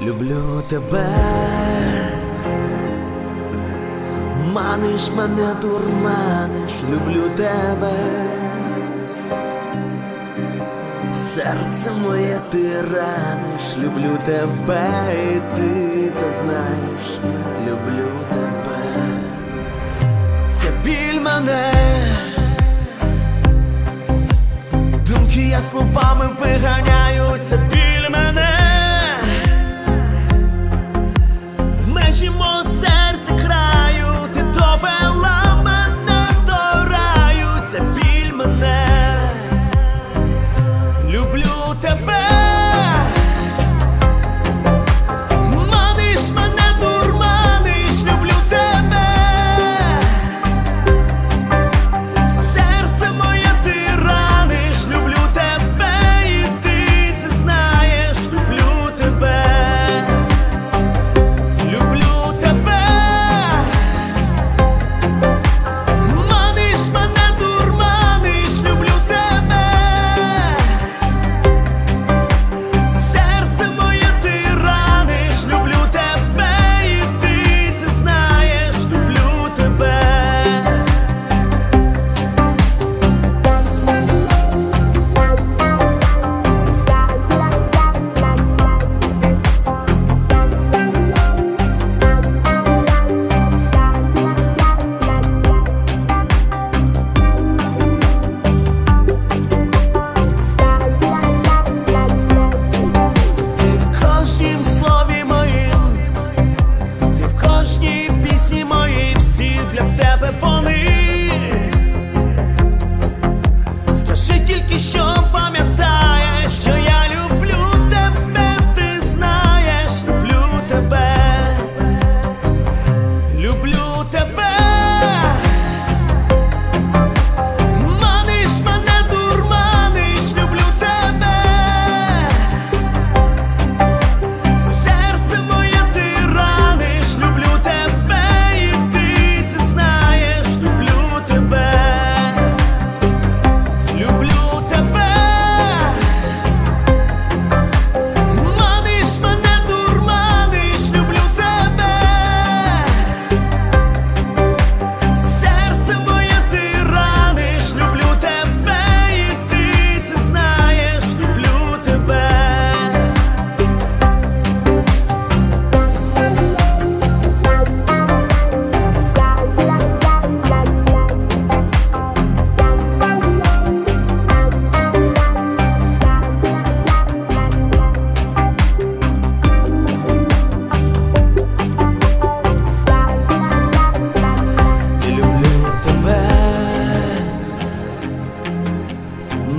Люблю тебе, маниш мене, дурманиш, люблю тебе, серце моє ти раниш, люблю тебе, і ти це знаєш, люблю тебе, це біль мене, думки я словами виганяю, це біль мене. você.